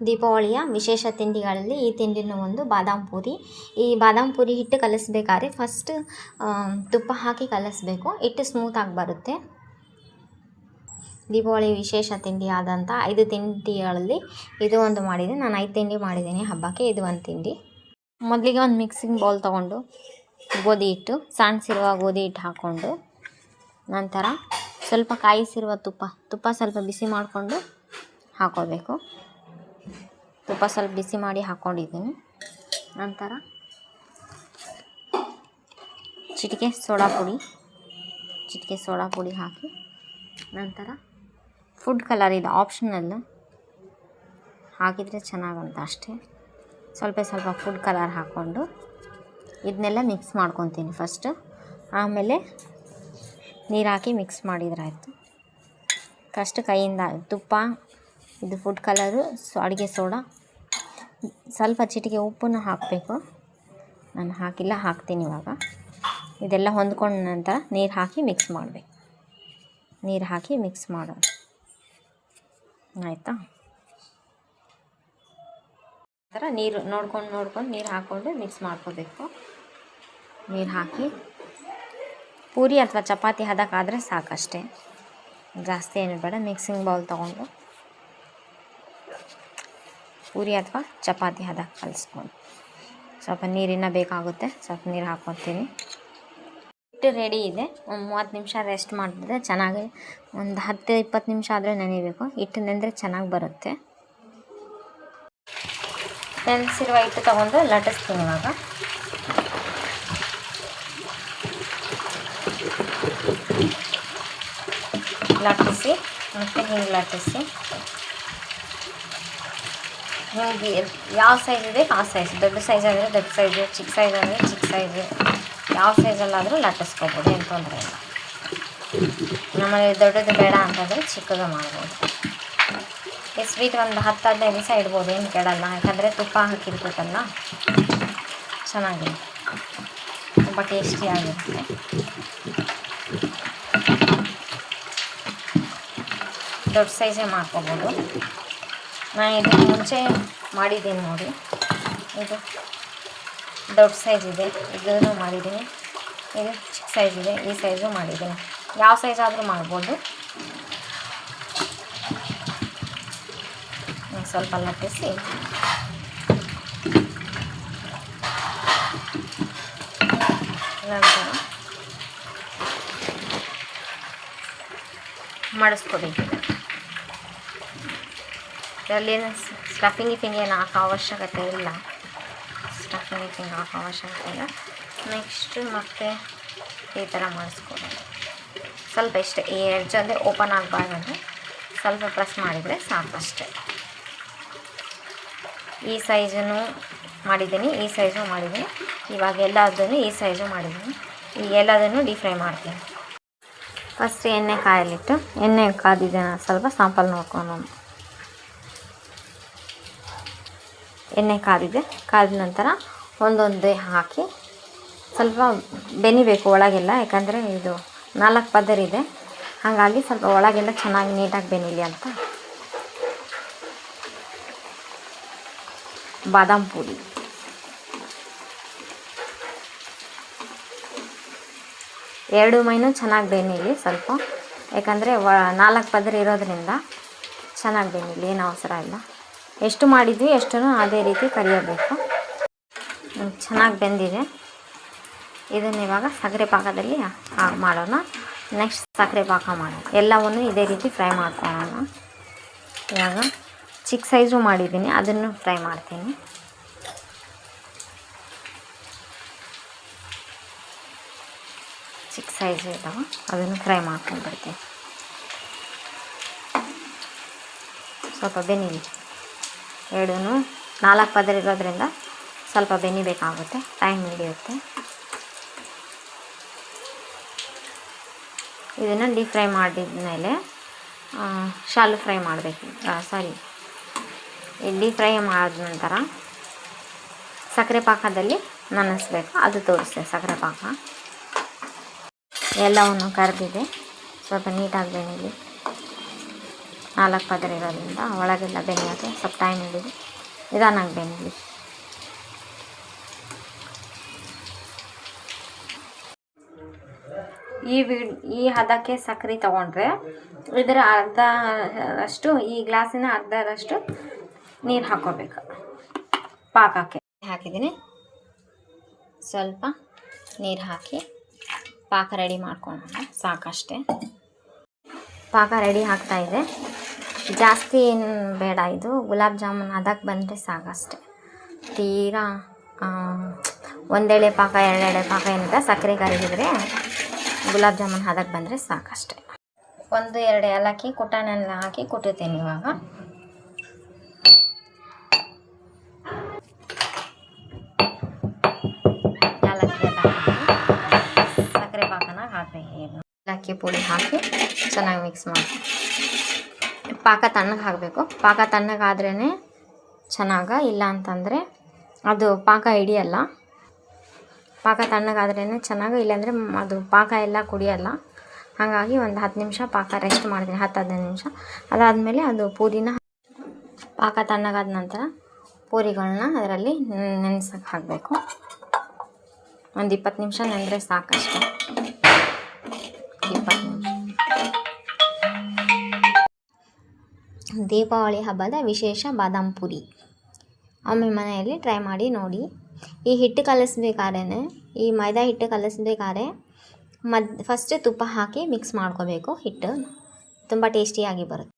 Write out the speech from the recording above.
ದೀಪಾವಳಿಯ ವಿಶೇಷ ತಿಂಡಿಗಳಲ್ಲಿ ಈ ತಿಂಡಿನೂ ಒಂದು ಬಾದಾಮ್ ಪೂರಿ. ಈ ಬಾದಾಮ್ ಪೂರಿ ಹಿಟ್ಟು ಕಲಿಸ್ಬೇಕಾದ್ರೆ ಫಸ್ಟ್ ತುಪ್ಪ ಹಾಕಿ ಕಲಿಸ್ಬೇಕು. ಹಿಟ್ಟು ಸ್ಮೂತಾಗಿ ಬರುತ್ತೆ. ದೀಪಾವಳಿ ವಿಶೇಷ ತಿಂಡಿ ಆದಂಥ ಐದು ತಿಂಡಿಗಳಲ್ಲಿ ಇದು ಒಂದು ಮಾಡಿದೆ ನಾನು ಐದು ತಿಂಡಿ ಮಾಡಿದ್ದೀನಿ ಹಬ್ಬಕ್ಕೆ. ಇದು ಒಂದು ತಿಂಡಿ. ಮೊದಲಿಗೆ ಒಂದು ಮಿಕ್ಸಿಂಗ್ ಬೌಲ್ ತೊಗೊಂಡು ಗೋಧಿ ಹಿಟ್ಟು ಸಣ್ಣಸಿರುವ ಗೋಧಿ ಹಿಟ್ಟು ಹಾಕ್ಕೊಂಡು ನಂತರ ಸ್ವಲ್ಪ ಕಾಯಿಸಿರುವ ತುಪ್ಪ ತುಪ್ಪ ಸ್ವಲ್ಪ ಬಿಸಿ ಮಾಡಿಕೊಂಡು ಹಾಕೋಬೇಕು. ತುಪ್ಪ ಸ್ವಲ್ಪ ಬಿಸಿ ಮಾಡಿ ಹಾಕ್ಕೊಂಡಿದ್ದೀನಿ ನಂತರ ಚಿಟಿಕೆ ಸೋಡಾ ಪುಡಿ, ಚಿಟಿಕೆ ಸೋಡಾ ಪುಡಿ ಹಾಕಿ, ನಂತರ ಫುಡ್ ಕಲರ್ ಇದು ಆಪ್ಷನಲ್ ಹಾಕಿದರೆ ಚೆನ್ನಾಗಂತ ಅಷ್ಟೇ. ಸ್ವಲ್ಪ ಸ್ವಲ್ಪ ಫುಡ್ ಕಲರ್ ಹಾಕ್ಕೊಂಡು ಇದನ್ನೆಲ್ಲ ಮಿಕ್ಸ್ ಮಾಡ್ಕೊತೀನಿ ಫಸ್ಟ್ ಆಮೇಲೆ ನೀರು ಹಾಕಿ ಮಿಕ್ಸ್ ಮಾಡಿದ್ರಾಯಿತು ಫಸ್ಟ್ ಕೈಯಿಂದ ತುಪ್ಪ ಇದು ಫುಡ್ ಕಲರು ಸೊ ಅಡುಗೆ ಸೋಡಾ. ಸ್ವಲ್ಪ ಚಿಟಿಕೆ ಉಪ್ಪನ್ನು ಹಾಕಬೇಕು. ನಾನು ಹಾಕಿಲ್ಲ, ಹಾಕ್ತೀನಿ ಇವಾಗ. ಇದೆಲ್ಲ ಹೊಂದ್ಕೊಂಡ ನಂತರ ನೀರು ಹಾಕಿ ಮಿಕ್ಸ್ ಮಾಡಬೇಕು. ನೀರು ಹಾಕಿ ಮಿಕ್ಸ್ ಮಾಡೋಣ. ಆಯಿತಾ? ಥರ ನೀರು ನೋಡ್ಕೊಂಡು ನೋಡ್ಕೊಂಡು ನೀರು ಹಾಕ್ಕೊಂಡು ಮಿಕ್ಸ್ ಮಾಡ್ಕೋಬೇಕು. ನೀರು ಹಾಕಿ ಪೂರಿ ಅಥವಾ ಚಪಾತಿ ಹದಕ್ಕಾದರೆ ಸಾಕಷ್ಟೇ. ಜಾಸ್ತಿ ಏನು ಬೇಡ ಮಿಕ್ಸಿಂಗ್ ಬೌಲ್ ತೊಗೊಂಡು. ಪೂರಿ ಅಥವಾ ಚಪಾತಿ ಹದ ಕಲಿಸ್ಕೊಂಡು ಸ್ವಲ್ಪ ನೀರಿನ ಬೇಕಾಗುತ್ತೆ, ಸ್ವಲ್ಪ ನೀರು ಹಾಕ್ಕೊತೀನಿ ಹಿಟ್ಟು ರೆಡಿ ಇದೆ. ಒಂದು ಮೂವತ್ತು ನಿಮಿಷ ರೆಸ್ಟ್ ಮಾಡಿದ್ರೆ ಚೆನ್ನಾಗಿ ಒಂದು ಹತ್ತು ಇಪ್ಪತ್ತು ನಿಮಿಷ ಆದರೆ ನೆನೆಯಬೇಕು ಹಿಟ್ಟು ನೆಂದರೆ ಚೆನ್ನಾಗಿ ಬರುತ್ತೆ. ನೆನೆಸಿರುವ ಹಿಟ್ಟು ತೊಗೊಂಡು ಲಟ್ಟಿಸ್ತೀನಿ ಇವಾಗ ಲಟ್ಟಿಸಿ ಮತ್ತು ಹಿಂಗೆ ಲಟ್ಟಿಸಿ ಹಿಂಗೆ ಯಾವ ಸೈಜ್ ಇದೆ ಆ ಸೈಜ್ ದೊಡ್ಡ ಸೈಜ್ ಆದರೆ ದೊಡ್ಡ ಸೈಜ್ ಚಿಕ್ಕ ಸೈಜ್ ಅಂದರೆ ಚಿಕ್ಕ ಸೈಜ್ ಯಾವ ಸೈಜಲ್ಲಾದರೂ ಲಟ್ಟಿಸ್ಕೋಬೋದು, ಏನು ತೊಂದರೆ ಇಲ್ಲ. ನಮ್ಮಲ್ಲಿ ದೊಡ್ಡದು ಬೇಡ ಅಂತಂದರೆ ಚಿಕ್ಕದು ಮಾಡ್ಬೋದು. ಈ ಸ್ವೀಟ್ ಒಂದು ಹತ್ತು ಹದಿನೈದು ದಿವಸ ಇಡ್ಬೋದು, ಏನು ಕೆಡಲ್ಲ ಯಾಕಂದರೆ ತುಪ್ಪ ಹಾಕಿರ್ಬೇಕಲ್ಲ. ಚೆನ್ನಾಗಿದೆ ತುಂಬ ಟೇಸ್ಟಿಯಾಗಿರುತ್ತೆ ದೊಡ್ಡ ಸೈಜೇ ಮಾಡ್ಕೊಬೋದು. ನಾನು ಇದಕ್ಕೆ ಮುಂಚೆ ಮಾಡಿದ್ದೀನಿ ನೋಡಿ. ಇದು ದೊಡ್ಡ ಸೈಜ್ ಇದೆ. ಇದನ್ನು ಮಾಡಿದ್ದೀನಿ. ಇದು ಚಿಕ್ಕ ಸೈಜ್ ಇದೆ. ಈ ಸೈಜು ಮಾಡಿದ್ದೀನಿ. ಯಾವ ಸೈಜ್ ಆದರೂ ಮಾಡ್ಬೋದು. ಸ್ವಲ್ಪ ಲಟ್ಟಿಸಿ. ನಂತರ ಮಡಿಸ್ಕೋಬೇಕು. ಇದರಲ್ಲೇನು ಸ್ಟಫಿಂಗ್ ಗಿಫಿಂಗ್ ಏನು ಹಾಕೋ ಅವಶ್ಯಕತೆ ಇಲ್ಲ ಸ್ಟಫಿಂಗ್ ಗಿಫಿಂಗ್ ಹಾಕೋ ಅವಶ್ಯಕತೆ ಇಲ್ಲ ನೆಕ್ಸ್ಟ್ ಮತ್ತೆ ಈ ಥರ ಮಾಡಿಸ್ಕೊಬೋದು ಸ್ವಲ್ಪ ಇಷ್ಟೇ ಈ ಎಡ್ಜ್ ಅಂದರೆ ಓಪನ್ ಆಗಬಾರ್ದಂದ್ರೆ ಸ್ವಲ್ಪ ಪ್ರೆಸ್ ಮಾಡಿದರೆ ಸಾಕಷ್ಟೇ ಈ ಸೈಜನ್ನು ಮಾಡಿದ್ದೀನಿ, ಈ ಸೈಜು ಮಾಡಿದ್ದೀನಿ. ಇವಾಗ ಎಲ್ಲದನ್ನು ಈ ಸೈಜು ಮಾಡಿದ್ದೀನಿ. ಈಗ ಎಲ್ಲದನ್ನು ಡೀಪ್ ಫ್ರೈ ಮಾಡ್ತೀನಿ. ಫಸ್ಟ್ ಎಣ್ಣೆ ಕಾಯಲಿಟ್ಟು ಎಣ್ಣೆ ಕಾದಿದೆ ಸ್ವಲ್ಪ ಸಾಂಪಲ್ ನೋಡ್ಕೊಂಡು ಎಣ್ಣೆ ಕಾದಿದೆ. ಕಾದ ನಂತರ ಒಂದೊಂದೇ ಹಾಕಿ ಸ್ವಲ್ಪ ಬೆನಿಬೇಕು ಒಳಗೆಲ್ಲ, ಯಾಕಂದರೆ ಇದು ನಾಲ್ಕು ಪದರಿದೆ ಹಾಗಾಗಿ ಸ್ವಲ್ಪ ಒಳಗೆಲ್ಲ ಚೆನ್ನಾಗಿ ನೀಟಾಗಿ ಬೆನಿಲಿ ಅಂತ. ಬಾದಾಮ್ ಪೂರಿ ಎರಡು ಮೈನು ಚೆನ್ನಾಗಿ ಬೆನಿಲಿ ಸ್ವಲ್ಪ. ಯಾಕಂದರೆ ನಾಲ್ಕು ಪದರ ಇರೋದ್ರಿಂದ ಚೆನ್ನಾಗಿ ಬೆನಿಲಿ, ಏನು ಅವಸರ ಇಲ್ಲ. ಎಷ್ಟು ಮಾಡಿದ್ವಿ ಎಷ್ಟನ್ನು ಅದೇ ರೀತಿ ಕರಿಯಬೇಕು. ಚೆನ್ನಾಗಿ ಬೆಂದಿದೆ. ಇದನ್ನು ಇವಾಗ ಸಕ್ಕರೆ ಪಾಕದಲ್ಲಿ ಮಾಡೋಣ. ನೆಕ್ಸ್ಟ್ ಸಕ್ಕರೆ ಪಾಕ ಮಾಡೋಣ. ಎಲ್ಲವನ್ನು ಇದೇ ರೀತಿ ಫ್ರೈ ಮಾಡ್ಕೊಳ್ಳೋಣ. ಇವಾಗ ಚಿಕ್ಕ ಸೈಜು ಮಾಡಿದ್ದೀನಿ, ಅದನ್ನು ಫ್ರೈ ಮಾಡ್ತೀನಿ. ಚಿಕ್ಕ ಸೈಜು ಇದ್ದಾವೆ ಅದನ್ನು ಫ್ರೈ ಮಾಡ್ಕೊಂಡು ಬರ್ತೀನಿ ಸ್ವಲ್ಪ ಬೆನೀಲಿ ಎರಡೂ ನಾಲ್ಕು ಪದರ ಇರೋದ್ರಿಂದ ಸ್ವಲ್ಪ ಬೆನಿಬೇಕಾಗುತ್ತೆ ಟೈಮ್ ಹಿಡಿಯುತ್ತೆ. ಇದನ್ನು ಡೀಪ್ ಫ್ರೈ ಮಾಡಿದ ಮೇಲೆ ಶಾಲು ಫ್ರೈ ಮಾಡಬೇಕು. ಸಾರಿ ಡೀಪ್ ಫ್ರೈ ಮಾಡಿದ ನಂತರ ಸಕ್ಕರೆ ಪಾಕದಲ್ಲಿ ನೆನೆಸ್ಬೇಕು ಅದು ತೋರಿಸ್ತೆ ಸಕ್ಕರೆ ಪಾಕ. ಎಲ್ಲವನ್ನು ಕರೆದಿದೆ. ಸ್ವಲ್ಪ ನೀಟಾಗಿ ಬೆಳೀಲಿ ನಾಲ್ಕು ಪದರ ಇರೋದ್ರಿಂದ ಒಳಗೆಲ್ಲ ಬೆಳೆಯೋಕ್ಕೆ ಸ್ವಲ್ಪ ಟೈಮ್ ಹಿಡಿದು ನಿಧಾನಾಗಿ ಬೆಂದಲಿ ಈ ವಿ ಈ ಹದಕ್ಕೆ ಸಕ್ಕರೆ ತಗೊಂಡ್ರೆ ಇದರ ಅರ್ಧ ಅಷ್ಟು ಈ ಗ್ಲಾಸಿನ ಅರ್ಧದಷ್ಟು ನೀರು ಹಾಕೋಬೇಕು. ಪಾಕಕ್ಕೆ ಹಾಕಿದ್ದೀನಿ. ಸ್ವಲ್ಪ ನೀರು ಹಾಕಿ ಪಾಕ ರೆಡಿ ಮಾಡ್ಕೊಳ್ಳೋಣ ಸಾಕಷ್ಟೇ. ಪಾಕ ರೆಡಿ ಆಗ್ತಾಯಿದೆ ಜಾಸ್ತಿ ಏನು ಬೇಡ ಇದು. ಗುಲಾಬ್ ಜಾಮೂನ್ ಅದಕ್ಕೆ ಬಂದರೆ ಸಾಕಷ್ಟೆ. ತೀರಾ ಒಂದೆಳೆ ಪಾಕ, ಎರಡೆಳೆ ಪಾಕ ಏನಿದೆ ಸಕ್ಕರೆ ಕರಿದಿದ್ರೆ ಗುಲಾಬ್ ಜಾಮೂನ್ ಅದಕ್ಕೆ ಬಂದರೆ ಸಾಕಷ್ಟೆ. ಒಂದು, ಎರಡು ಏಲಕ್ಕಿ, ಕುಟಾನೆಲ್ಲ ಹಾಕಿ ಕುಟ್ಟುತ್ತೇನೆ ಇವಾಗ. ಏಲಕ್ಕಿ ಸಕ್ಕರೆ ಪಾಕನ ಹಾಕಬೇಕು. ಏಲಕ್ಕಿ ಪುಡಿ ಹಾಕಿ ಚೆನ್ನಾಗಿ ಮಿಕ್ಸ್ ಮಾಡಿ ಪಾಕ ತಣ್ಣಗೆ ಹಾಕಬೇಕು. ಪಾಕ ತಣ್ಣಗಾದ್ರೇ ಚೆನ್ನಾಗ, ಇಲ್ಲ ಅಂತಂದರೆ ಅದು ಪಾಕ ಹಿಡಿಯಲ್ಲ. ಪಾಕ ತಣ್ಣಗಾದ್ರೇ ಚೆನ್ನಾಗಿ, ಇಲ್ಲಾಂದರೆ ಅದು ಪಾಕ ಎಲ್ಲ ಕುಡಿಯಲ್ಲ. ಹಾಗಾಗಿ ಒಂದು ಹತ್ತು ನಿಮಿಷ ಪಾಕ ರೆಸ್ಟ್ ಮಾಡ್ತೀನಿ, ಹತ್ತು ಹದಿನೈದು ನಿಮಿಷ. ಅದಾದಮೇಲೆ ಅದು ಪೂರಿನ ಪಾಕ ತಣ್ಣಗಾದ ನಂತರ ಪೂರಿಗಳನ್ನ ಅದರಲ್ಲಿ ನೆನೆಸಕ್ಕೆ ಹಾಕಬೇಕು. ಒಂದು ಇಪ್ಪತ್ತು ನಿಮಿಷ ನೆನೆದ್ರೆ ಸಾಕಷ್ಟೆ. ಇಪ್ಪತ್ತು ದೀಪಾವಳಿ ಹಬ್ಬದ ವಿಶೇಷ ಬಾದಾಮ್ ಪುರಿ. ಒಮ್ಮೆ ಮನೆಯಲ್ಲಿ ಟ್ರೈ ಮಾಡಿ ನೋಡಿ. ಈ ಹಿಟ್ಟು ಕಲಿಸ್ಬೇಕಾದ್ರೆ, ಈ ಮೈದಾ ಹಿಟ್ಟು ಕಲಿಸ್ಬೇಕಾದ್ರೆ ಮದ್ ಫಸ್ಟ್ ತುಪ್ಪ ಹಾಕಿ ಮಿಕ್ಸ್ ಮಾಡ್ಕೋಬೇಕು. ಹಿಟ್ಟು ತುಂಬ ಟೇಸ್ಟಿಯಾಗಿ ಬರುತ್ತೆ.